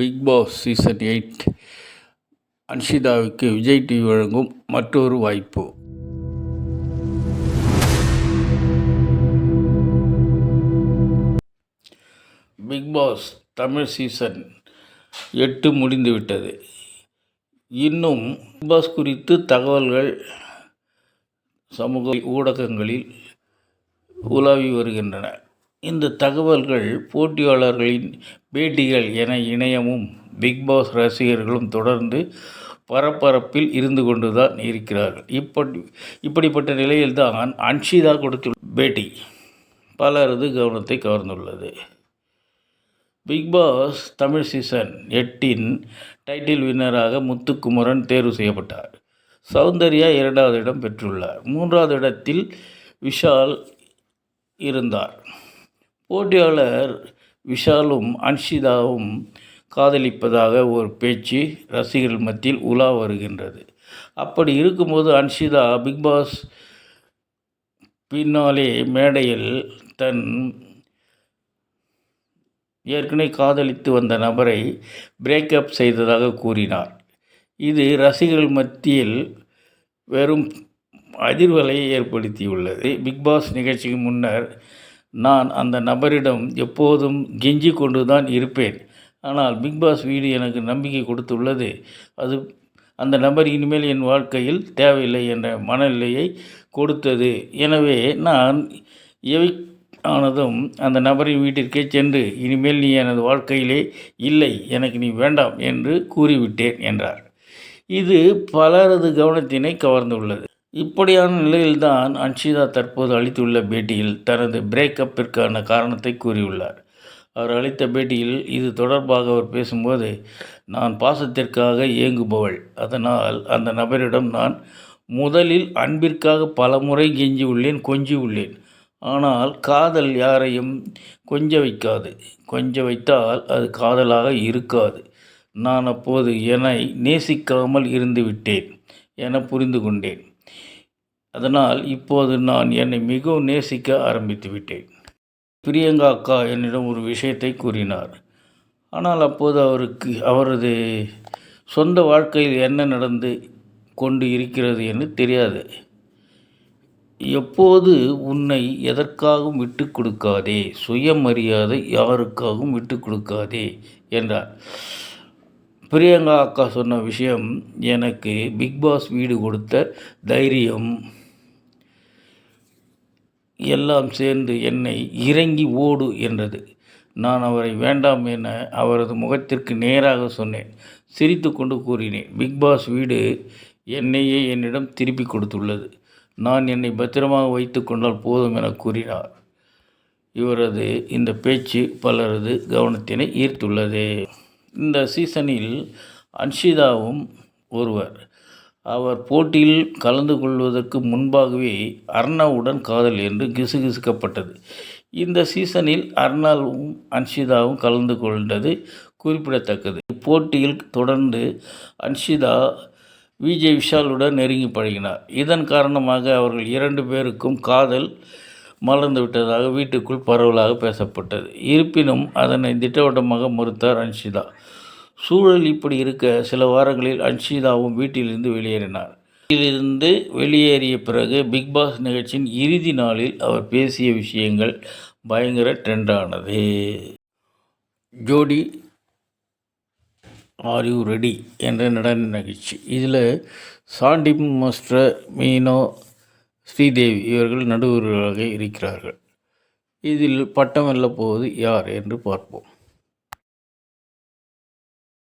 Big boss season eight. அன்ஷிதாவுக்கு Vijay TV வழங்கும் மற்றொரு வாய்ப்பு. பிக் பாஸ் தமிழ் சீசன் எட்டு முடிந்துவிட்டது. இன்னும் பிக் பாஸ் குறித்து தகவல்கள் சமூக ஊடகங்களில் உலாவி வருகின்றன. இந்த தகவல்கள் போட்டியாளர்களின் பேட்டிகள் என இணையமும் பிக் பாஸ் ரசிகர்களும் தொடர்ந்து பரபரப்பில் இருந்து கொண்டு தான் இருக்கிறார்கள். இப்படி இப்படிப்பட்ட நிலையில்தான் அன்ஷிதா கொடுத்துள்ள பேட்டி பலரது கவனத்தை கவர்ந்துள்ளது. பிக் பாஸ் தமிழ் சீசன் எட்டின் டைட்டில் வின்னராக முத்துக்குமரன் தேர்வு செய்யப்பட்டார். சௌந்தர்யா இரண்டாவது இடம் பெற்றுள்ளார். மூன்றாவது இடத்தில் விஷால் இருந்தார். போட்டியாளர் விஷாலும் அன்ஷிதாவும் காதலிப்பதாக ஒரு பேச்சு ரசிகர்கள் மத்தியில் உலா வருகின்றது. அப்படி இருக்கும்போது அன்ஷிதா பிக்பாஸ் பின்னாலே மேடையில் தன் ஏற்கனவே காதலித்து வந்த நபரை பிரேக்கப் செய்ததாக கூறினார். இது ரசிகர்கள் மத்தியில் வெறும் அதிர்வலையை ஏற்படுத்தியுள்ளது. பிக்பாஸ் நிகழ்ச்சிக்கு முன்னர் நான் அந்த நபரிடம் எப்போதும் கெஞ்சி கொண்டு தான் இருப்பேன். ஆனால் பிக்பாஸ் வீடு எனக்கு நம்பிக்கை கொடுத்துள்ளது. அது அந்த நபர் இனிமேல் என் வாழ்க்கையில் தேவையில்லை என்ற மனநிலையை கொடுத்தது. எனவே நான் எவி ஆனதும் அந்த நபரின் வீட்டிற்கே சென்று இனிமேல் நீ எனது வாழ்க்கையிலே இல்லை எனக்கு நீ வேண்டாம் என்று கூறிவிட்டேன் என்றார். இது பலரது கவனத்தினை கவர்ந்துள்ளது. இப்படியான நிலையில்தான் அன்ஷிதா தற்போது அளித்துள்ள பேட்டியில் தனது பிரேக்கப்பிற்கான காரணத்தை கூறியுள்ளார். அவர் அளித்த பேட்டியில் இது தொடர்பாக அவர் பேசும்போது நான் பாசத்திற்காக இயங்குபவள் அதனால் அந்த நபரிடம் நான் முதலில் அன்பிற்காக பல முறை கெஞ்சி உள்ளேன் கொஞ்சி உள்ளேன் ஆனால் காதல் யாரையும் கொஞ்ச வைக்காது. கொஞ்ச வைத்தால் அது காதலாக இருக்காது. நான் அப்போது என்னை நேசிக்காமல் இருந்து விட்டேன் என புரிந்து கொண்டேன். அதனால் இப்போது நான் என்னை மிகவும் நேசிக்க ஆரம்பித்து விட்டேன். பிரியங்கா அக்கா என்னிடம் ஒரு விஷயத்தை கூறினார். ஆனால் அப்போது அவருக்கு அவரது சொந்த வாழ்க்கையில் என்ன நடந்து கொண்டு இருக்கிறது என்று தெரியாது. எப்போது உன்னை எதற்காகவும் விட்டு கொடுக்காதே சுயமரியாதை யாருக்காகவும் விட்டு கொடுக்காதே என்றார். பிரியங்கா அக்கா சொன்ன விஷயம் எனக்கு பிக்பாஸ் வீடு கொடுத்த தைரியம் எல்லாம் சேர்ந்து என்னை இறங்கி ஓடு என்றது. நான் அவரை வேண்டாம் என அவரது முகத்திற்கு நேராக சொன்னேன். சிரித்து கொண்டு கூறினேன் பிக்பாஸ் வீடு என்னையே என்னிடம் திருப்பி கொடுத்துள்ளது. நான் என்னை பத்திரமாக வைத்து கொண்டால் போதும் என கூறினார். இவரது இந்த பேச்சு பலரது கவனத்தினை ஈர்த்துள்ளது. இந்த சீசனில் அன்ஷிதாவும் ஒருவர் அவர் போட்டியில் கலந்து கொள்வதற்கு முன்பாகவே அர்ணாவுடன் காதல் என்று கிசுகிசுக்கப்பட்டது. இந்த சீசனில் அர்ணாவும் அன்ஷிதாவும் கலந்து கொண்டது குறிப்பிடத்தக்கது. போட்டியில் தொடர்ந்து அன்ஷிதா விஜய் விஷாலுடன் நெருங்கி பழகினார். இதன் காரணமாக அவர்கள் இரண்டு பேருக்கும் காதல் மலர்ந்து விட்டதாக வீட்டுக்குள் பரவலாக பேசப்பட்டது. இருப்பினும் அதனை திட்டவட்டமாக மறுத்தார் அன்ஷிதா. சூழல் இப்படி இருக்க சில வாரங்களில் அன்ஷிதாவும் வீட்டிலிருந்து வெளியேறினார். வீட்டிலிருந்து வெளியேறிய பிறகு பிக்பாஸ் நிகழ்ச்சியின் இறுதி நாளில் அவர் பேசிய விஷயங்கள் பயங்கர ட்ரெண்டானது. ஜோடி ஆர் யூ ரெடி என்ற நடன நிகழ்ச்சி. இதில் சாண்டிப் மாஸ்டர் மீனோ ஸ்ரீதேவி இவர்கள் நடுவர்களாக இருக்கிறார்கள். இதில் பட்டம் வெல்லப்போவது யார் என்று பார்ப்போம்.